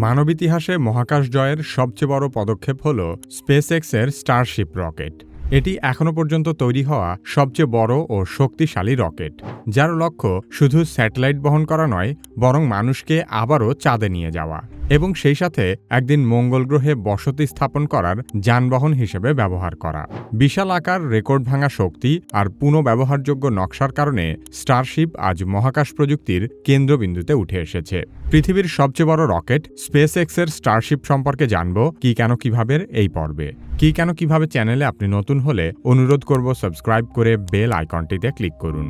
মানব ইতিহাসে মহাকাশ জয়ের সবচেয়ে বড় পদক্ষেপ হল স্পেস এক্সের স্টারশিপ রকেট এটি এখনও পর্যন্ত তৈরি হওয়া সবচেয়ে বড় ও শক্তিশালী রকেট, যার লক্ষ্য শুধু স্যাটেলাইট বহন করা নয়, বরং মানুষকে আবারও চাঁদে নিয়ে যাওয়া এবং সেই সাথে একদিন মঙ্গল গ্রহে বসতি স্থাপন করার যানবাহন হিসেবে ব্যবহার করা। বিশাল আকার রেকর্ড ভাঙা শক্তি আর পুনঃব্যবহারযোগ্য নকশার কারণে স্টারশিপ আজ মহাকাশ প্রযুক্তির কেন্দ্রবিন্দুতে উঠে এসেছে। পৃথিবীর সবচেয়ে বড় রকেট স্পেস এক্সের স্টারশিপ সম্পর্কে জানব কি কেন কীভাবে এই পর্বে। কি কেন কীভাবে চ্যানেলে আপনি নতুন হলে অনুরোধ করব সাবস্ক্রাইব করে বেল আইকনটিতে ক্লিক করুন।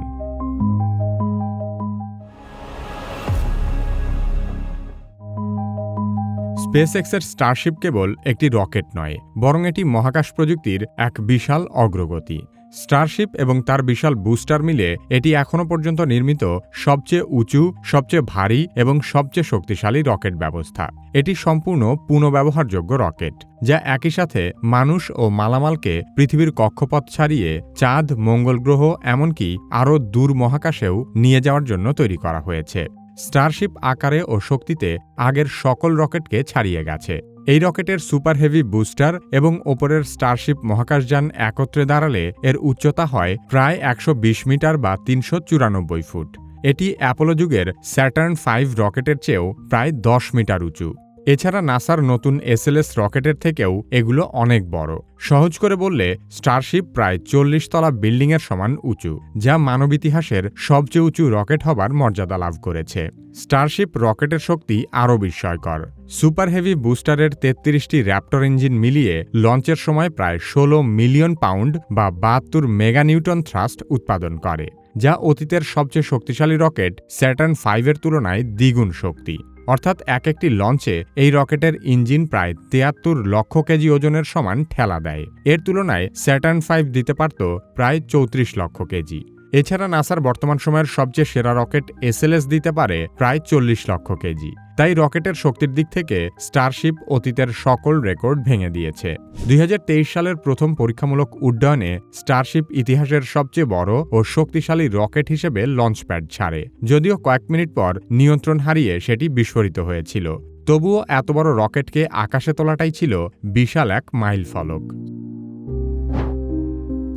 স্পেস এক্সের স্টারশিপ কেবল একটি রকেট নয়, বরং এটি মহাকাশ প্রযুক্তির এক বিশাল অগ্রগতি। স্টারশিপ এবং তার বিশাল বুস্টার মিলে এটি এখনও পর্যন্ত নির্মিত সবচেয়ে উঁচু, সবচেয়ে ভারী এবং সবচেয়ে শক্তিশালী রকেট ব্যবস্থা। এটি সম্পূর্ণ পুনঃব্যবহারযোগ্য রকেট, যা একই সাথে মানুষ ও মালামালকে পৃথিবীর কক্ষপথ ছাড়িয়ে চাঁদ, মঙ্গল গ্রহ, এমনকি আরও দূর মহাকাশেও নিয়ে যাওয়ার জন্য তৈরি করা হয়েছে। স্টারশিপ আকারে ও শক্তিতে আগের সকল রকেটকে ছাড়িয়ে গেছে। এই রকেটের সুপার হেভি বুস্টার এবং ওপরের স্টারশিপ মহাকাশযান একত্রে দাঁড়ালে এর উচ্চতা হয় প্রায় একশো বিশ মিটার বা তিনশো চুরানব্বই ফুট। এটি অ্যাপোলো যুগের স্যাটার্ন ফাইভ রকেটের চেয়েও প্রায় দশ মিটার উঁচু। এছাড়া নাসার নতুন এসএলএস রকেটের থেকেও এগুলো অনেক বড়। সহজ করে বললে স্টারশিপ প্রায় চল্লিশ তলা বিল্ডিংয়ের সমান উঁচু, যা মানব ইতিহাসের সবচেয়ে উঁচু রকেট হবার মর্যাদা লাভ করেছে। স্টারশিপ রকেটের শক্তি আরও বিস্ময়কর। সুপার হেভি বুস্টারের তেত্রিশটি র্যাপ্টর ইঞ্জিন মিলিয়ে লঞ্চের সময় প্রায় ষোলো মিলিয়ন পাউন্ড বা বাহাত্তর মেগা নিউটন থ্রাস্ট উৎপাদন করে, যা অতীতের সবচেয়ে শক্তিশালী রকেট স্যাটার্ন ফাইভের তুলনায় দ্বিগুণ শক্তি। অর্থাৎ এক একটি লঞ্চে এই রকেটের ইঞ্জিন প্রায় তিয়াত্তর লক্ষ কেজি ওজনের সমান ঠেলা দেয়। এর তুলনায় স্যাটার্ন ফাইভ দিতে পারত প্রায় চৌত্রিশ লক্ষ কেজি। এছাড়া নাসার বর্তমান সময়ের সবচেয়ে সেরা রকেট এসএলএস দিতে পারে প্রায় চল্লিশ লক্ষ কেজি। তাই রকেটের শক্তির দিক থেকে স্টারশিপ অতীতের সকল রেকর্ড ভেঙে দিয়েছে। দুই হাজার তেইশ সালের প্রথম পরীক্ষামূলক উড্ডয়নে স্টারশিপ ইতিহাসের সবচেয়ে বড় ও শক্তিশালী রকেট হিসেবে লঞ্চপ্যাড ছাড়ে। যদিও কয়েক মিনিট পর নিয়ন্ত্রণ হারিয়ে সেটি বিস্ফোরিত হয়েছিল। তবুও এত বড় রকেটকে আকাশে তোলাটাই ছিল বিশাল এক মাইল ফলক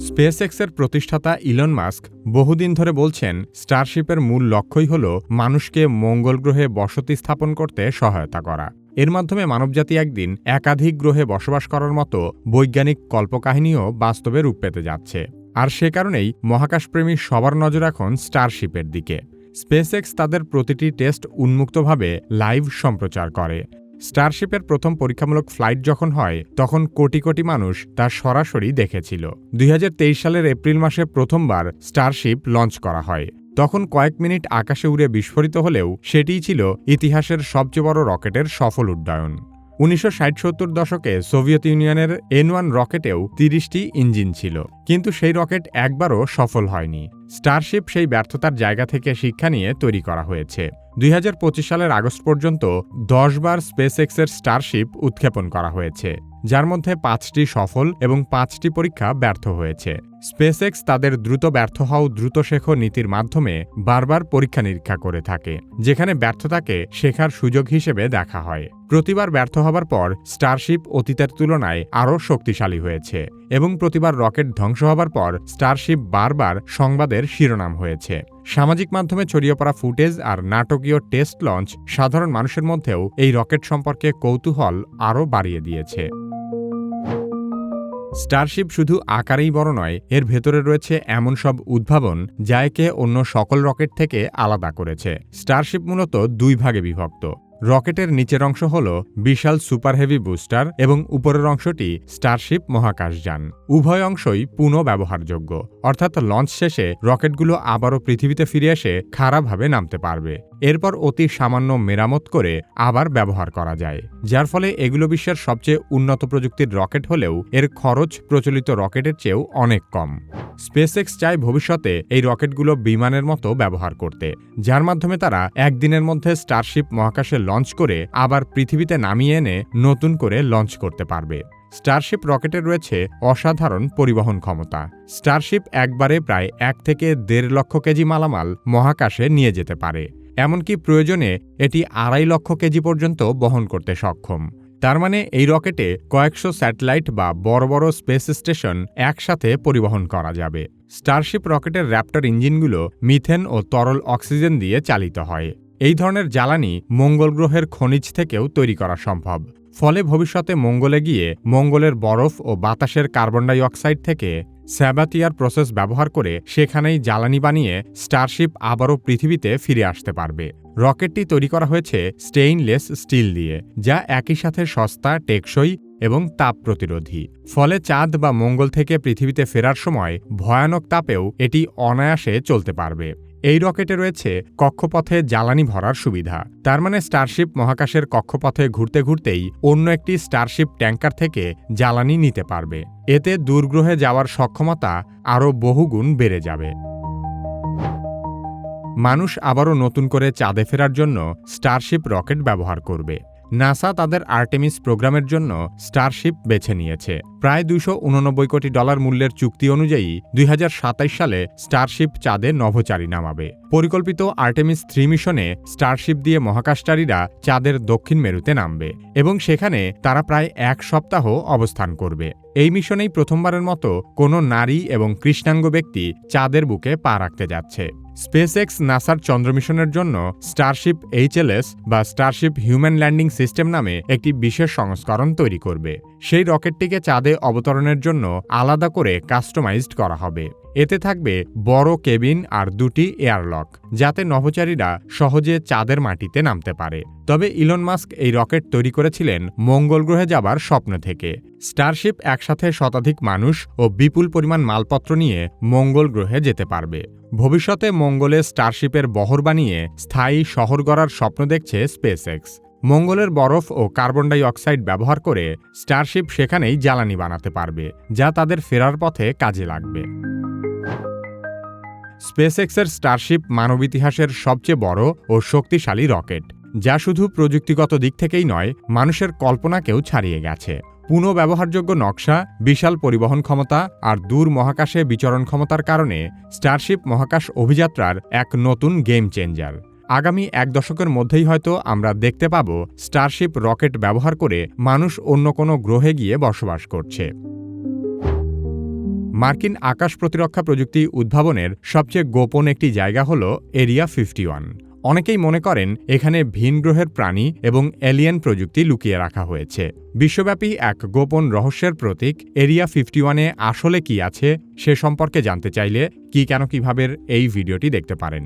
স্পেস এক্সের প্রতিষ্ঠাতা ইলন মাস্ক বহুদিন ধরে বলছেন, স্টারশিপের মূল লক্ষ্যই হল মানুষকে মঙ্গল গ্রহে বসতি স্থাপন করতে সহায়তা করা। এর মাধ্যমে মানবজাতি একদিন একাধিক গ্রহে বসবাস করার মতো বৈজ্ঞানিক কল্পকাহিনীও বাস্তবে রূপ পেতে যাচ্ছে। আর সে কারণেই মহাকাশপ্রেমী সবার নজর এখন স্টারশিপের দিকে। স্পেসএক্স তাদের প্রতিটি টেস্ট উন্মুক্তভাবে লাইভ সম্প্রচার করে। স্টারশিপের প্রথম পরীক্ষামূলক ফ্লাইট যখন হয়, তখন কোটি কোটি মানুষ তা সরাসরি দেখেছিল। দুই হাজার তেইশ সালের এপ্রিল মাসে প্রথমবার স্টারশিপ লঞ্চ করা হয়। তখন কয়েক মিনিট আকাশে উড়ে বিস্ফোরিত হলেও সেটিই ছিল ইতিহাসের সবচেয়ে বড় রকেটের সফল উড্ডয়ন। উনিশশো সত্তর দশকে সোভিয়েত ইউনিয়নের এন ওয়ান রকেটেও তিরিশটি ইঞ্জিন ছিল, কিন্তু সেই রকেট একবারও সফল হয়নি। স্টারশিপ সেই ব্যর্থতার জায়গা থেকে শিক্ষা নিয়ে তৈরি করা হয়েছে। দুই হাজার পঁচিশ সালের আগস্ট পর্যন্ত দশবার স্পেস এক্সের স্টারশিপ উৎক্ষেপণ করা হয়েছে, যার মধ্যে পাঁচটি সফল এবং পাঁচটি পরীক্ষা ব্যর্থ হয়েছে। স্পেসএক্স তাদের দ্রুত ব্যর্থ হও দ্রুত শেখো নীতির মাধ্যমে বারবার পরীক্ষা নিরীক্ষা করে থাকে, যেখানে ব্যর্থতাকে শেখার সুযোগ হিসেবে দেখা হয়। প্রতিবার ব্যর্থ হবার পর স্টারশিপ অতীতের তুলনায় আরও শক্তিশালী হয়েছে এবং প্রতিবার রকেট ধ্বংস হবার পর স্টারশিপ বারবার সংবাদের শিরোনাম হয়েছে। সামাজিক মাধ্যমে ছড়িয়ে পড়া ফুটেজ আর নাটকীয় টেস্ট লঞ্চ সাধারণ মানুষের মধ্যেও এই রকেট সম্পর্কে কৌতূহল আরও বাড়িয়ে দিয়েছে। স্টারশিপ শুধু আকারেই বড় নয়, এর ভেতরে রয়েছে এমন সব উদ্ভাবন যা একে অন্য সকল রকেট থেকে আলাদা করেছে। স্টারশিপ মূলত দুই ভাগে বিভক্ত। রকেটের নিচের অংশ হল বিশাল সুপার হেভি বুস্টার এবং উপরের অংশটি স্টারশিপ মহাকাশযান। উভয় অংশই পুনঃ ব্যবহারযোগ্য অর্থাৎ লঞ্চ শেষে রকেটগুলো আবারও পৃথিবীতে ফিরে এসে খারাপভাবে নামতে পারবে। এরপর অতি সামান্য মেরামত করে আবার ব্যবহার করা যায়, যার ফলে এগুলো বিশ্বের সবচেয়ে উন্নত প্রযুক্তির রকেট হলেও এর খরচ প্রচলিত রকেটের চেয়েও অনেক কম। স্পেসএক্স চায় ভবিষ্যতে এই রকেটগুলো বিমানের মতো ব্যবহার করতে, যার মাধ্যমে তারা একদিনের মধ্যে স্টারশিপ মহাকাশে লঞ্চ করে আবার পৃথিবীতে নামিয়ে এনে নতুন করে লঞ্চ করতে পারবে। স্টারশিপ রকেটের রয়েছে অসাধারণ পরিবহন ক্ষমতা। স্টারশিপ একবারে প্রায় এক থেকে দেড় লক্ষ কেজি মালামাল মহাকাশে নিয়ে যেতে পারে। এমনকি প্রয়োজনে এটি আড়াই লক্ষ কেজি পর্যন্ত বহন করতে সক্ষম। তার মানে এই রকেটে কয়েকশো স্যাটেলাইট বা বড় বড় স্পেস স্টেশন একসাথে পরিবহন করা যাবে। স্টারশিপ রকেটের র্যাপ্টার ইঞ্জিনগুলো মিথেন ও তরল অক্সিজেন দিয়ে চালিত হয়। এই ধরনের জ্বালানি মঙ্গল গ্রহের খনিজ থেকেও তৈরি করা সম্ভব। ফলে ভবিষ্যতে মঙ্গলে গিয়ে মঙ্গলের বরফ ও বাতাসের কার্বন ডাই অক্সাইড থেকে স্যাবাতিয়ার প্রসেস ব্যবহার করে সেখানেই জ্বালানি বানিয়ে স্টারশিপ আবারও পৃথিবীতে ফিরে আসতে পারবে। রকেটটি তৈরি করা হয়েছে স্টেইনলেস স্টিল দিয়ে, যা একই সাথে সস্তা, টেকসই এবং তাপ প্রতিরোধী। ফলে চাঁদ বা মঙ্গল থেকে পৃথিবীতে ফেরার সময় ভয়ানক তাপেও এটি অনায়াসে চলতে পারবে। এই রকেটে রয়েছে কক্ষপথে জ্বালানি ভরার সুবিধা। তার মানে স্টারশিপ মহাকাশের কক্ষপথে ঘুরতে ঘুরতেই অন্য একটি স্টারশিপ ট্যাঙ্কার থেকে জ্বালানি নিতে পারবে। এতে দূরগ্রহে যাওয়ার সক্ষমতা আরও বহুগুণ বেড়ে যাবে। মানুষ আবারও নতুন করে চাঁদে ফেরার জন্য স্টারশিপ রকেট ব্যবহার করবে। নাসা তাদের আর্টেমিস প্রোগ্রামের জন্য স্টারশিপ বেছে নিয়েছে। প্রায় দুশো কোটি ডলার মূল্যের চুক্তি অনুযায়ী দুই সালে স্টারশিপ চাঁদে নভোচারী নামাবে। পরিকল্পিত আর্টেমিস থ্রি মিশনে স্টারশিপ দিয়ে মহাকাশচারীরা চাঁদের দক্ষিণ মেরুতে নামবে এবং সেখানে তারা প্রায় এক সপ্তাহ অবস্থান করবে। এই মিশনেই প্রথমবারের মতো কোনো নারী এবং কৃষ্ণাঙ্গ ব্যক্তি চাঁদের বুকে পা রাখতে যাচ্ছে। স্পেসএক্স নাসার চন্দ্র মিশনের জন্য স্টারশিপ এইচএলএস বা স্টারশিপ হিউম্যান ল্যান্ডিং সিস্টেম নামে একটি বিশেষ সংস্করণ তৈরি করবে। সেই রকেটটিকে চাঁদে অবতরণের জন্য আলাদা করে কাস্টমাইজড করা হবে। এতে থাকবে বড় কেবিন আর দুটি এয়ারলক, যাতে নভোচারীরা সহজে চাঁদের মাটিতে নামতে পারে। তবে ইলন মাস্ক এই রকেট তৈরি করেছিলেন মঙ্গল গ্রহে যাবার স্বপ্ন থেকে। স্টারশিপ একসাথে শতাধিক মানুষ ও বিপুল পরিমাণ মালপত্র নিয়ে মঙ্গল গ্রহে যেতে পারবে। ভবিষ্যতে মঙ্গলে স্টারশিপের বহর বানিয়ে স্থায়ী শহর গড়ার স্বপ্ন দেখছে স্পেসএক্স। মঙ্গলের বরফ ও কার্বন ডাই অক্সাইড ব্যবহার করে স্টারশিপ সেখানেই জ্বালানি বানাতে পারবে, যা তাদের ফেরার পথে কাজে লাগবে। স্পেসএক্সের স্টারশিপ মানব ইতিহাসের সবচেয়ে বড় ও শক্তিশালী রকেট, যা শুধু প্রযুক্তিগত দিক থেকেই নয়, মানুষের কল্পনাকেও ছাড়িয়ে গেছে। পুনঃব্যবহারযোগ্য নকশা, বিশাল পরিবহন ক্ষমতা আর দূর মহাকাশে বিচরণ ক্ষমতার কারণে স্টারশিপ মহাকাশ অভিযাত্রার এক নতুন গেম চেঞ্জার। আগামী এক দশকের মধ্যেই হয়তো আমরা দেখতে পাব স্টারশিপ রকেট ব্যবহার করে মানুষ অন্য কোনো গ্রহে গিয়ে বসবাস করছে। মার্কিন আকাশ প্রতিরক্ষা প্রযুক্তি উদ্ভাবনের সবচেয়ে গোপন একটি জায়গা হল এরিয়া ফিফটি ওয়ান অনেকেই মনে করেন এখানে ভিন গ্রহের প্রাণী এবং এলিয়েন প্রযুক্তি লুকিয়ে রাখা হয়েছে। বিশ্বব্যাপী এক গোপন রহস্যের প্রতীক এরিয়া ফিফটি ওয়ানে আসলে কি আছে সে সম্পর্কে জানতে চাইলে কি কেন কীভাবে এই ভিডিওটি দেখতে পারেন।